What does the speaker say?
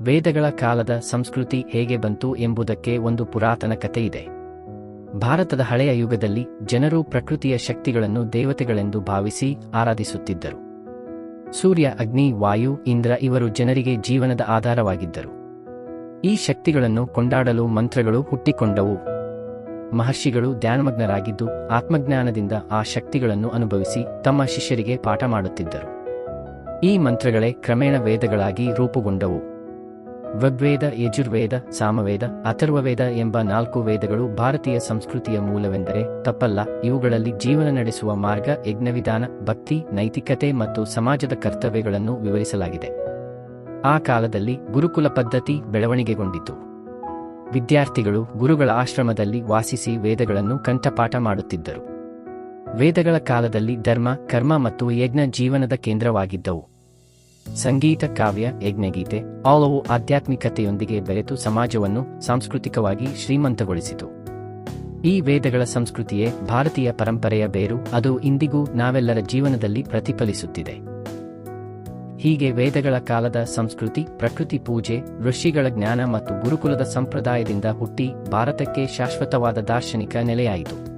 ವೇದಗಳ ಕಾಲದ ಸಂಸ್ಕೃತಿ ಹೇಗೆ ಬಂತು ಎಂಬುದಕ್ಕೆ ಒಂದು ಪುರಾತನ ಕಥೆಯಿದೆ. ಭಾರತದ ಹಳೆಯ ಯುಗದಲ್ಲಿ ಜನರು ಪ್ರಕೃತಿಯ ಶಕ್ತಿಗಳನ್ನು ದೇವತೆಗಳೆಂದು ಭಾವಿಸಿ ಆರಾಧಿಸುತ್ತಿದ್ದರು. ಸೂರ್ಯ, ಅಗ್ನಿ, ವಾಯು, ಇಂದ್ರ ಇವರು ಜನರಿಗೆ ಜೀವನದ ಆಧಾರವಾಗಿದ್ದರು. ಈ ಶಕ್ತಿಗಳನ್ನು ಕೊಂಡಾಡಲು ಮಂತ್ರಗಳು ಹುಟ್ಟಿಕೊಂಡವು. ಮಹರ್ಷಿಗಳು ಧ್ಯಾನಮಗ್ನರಾಗಿದ್ದು ಆತ್ಮಜ್ಞಾನದಿಂದ ಆ ಶಕ್ತಿಗಳನ್ನು ಅನುಭವಿಸಿ ತಮ್ಮ ಶಿಷ್ಯರಿಗೆ ಪಾಠ ಮಾಡುತ್ತಿದ್ದರು. ಈ ಮಂತ್ರಗಳೇ ಕ್ರಮೇಣ ವೇದಗಳಾಗಿ ರೂಪುಗೊಂಡವು. ಋಗ್ವೇದ, ಯಜುರ್ವೇದ, ಸಾಮವೇದ, ಅಥರ್ವವೇದ ಎಂಬ ನಾಲ್ಕು ವೇದಗಳು ಭಾರತೀಯ ಸಂಸ್ಕೃತಿಯ ಮೂಲವೆಂದರೆ ತಪ್ಪಲ್ಲ, ಇವುಗಳಲ್ಲಿ ಜೀವನ ನಡೆಸುವ ಮಾರ್ಗ, ಯಜ್ಞವಿಧಾನ, ಭಕ್ತಿ, ನೈತಿಕತೆ ಮತ್ತು ಸಮಾಜದ ಕರ್ತವ್ಯಗಳನ್ನು ವಿವರಿಸಲಾಗಿದೆ. ಆ ಕಾಲದಲ್ಲಿ ಗುರುಕುಲ ಪದ್ಧತಿ ಬೆಳವಣಿಗೆಗೊಂಡಿತು. ವಿದ್ಯಾರ್ಥಿಗಳು ಗುರುಗಳ ಆಶ್ರಮದಲ್ಲಿ ವಾಸಿಸಿ ವೇದಗಳನ್ನು ಕಂಠಪಾಠ ಮಾಡುತ್ತಿದ್ದರು. ವೇದಗಳ ಕಾಲದಲ್ಲಿ ಧರ್ಮ, ಕರ್ಮ ಮತ್ತು ಯಜ್ಞ ಜೀವನದ ಕೇಂದ್ರವಾಗಿದ್ದವು. ಸಂಗೀತ, ಕಾವ್ಯ, ಯಜ್ಞಗೀತೆ ಅವು ಆಧ್ಯಾತ್ಮಿಕತೆಯೊಂದಿಗೆ ಬೆರೆತು ಸಮಾಜವನ್ನು ಸಾಂಸ್ಕೃತಿಕವಾಗಿ ಶ್ರೀಮಂತಗೊಳಿಸಿತು. ಈ ವೇದಗಳ ಸಂಸ್ಕೃತಿಯೇ ಭಾರತೀಯ ಪರಂಪರೆಯ ಬೇರು, ಅದು ಇಂದಿಗೂ ನಾವೆಲ್ಲರ ಜೀವನದಲ್ಲಿ ಪ್ರತಿಫಲಿಸುತ್ತಿದೆ. ಹೀಗೆ ವೇದಗಳ ಕಾಲದ ಸಂಸ್ಕೃತಿ, ಪ್ರಕೃತಿ ಪೂಜೆ, ಋಷಿಗಳ ಜ್ಞಾನ ಮತ್ತು ಗುರುಕುಲದ ಸಂಪ್ರದಾಯದಿಂದ ಹುಟ್ಟಿ ಭಾರತಕ್ಕೆ ಶಾಶ್ವತವಾದ ದಾರ್ಶನಿಕ ನೆಲೆಯಾಯಿತು.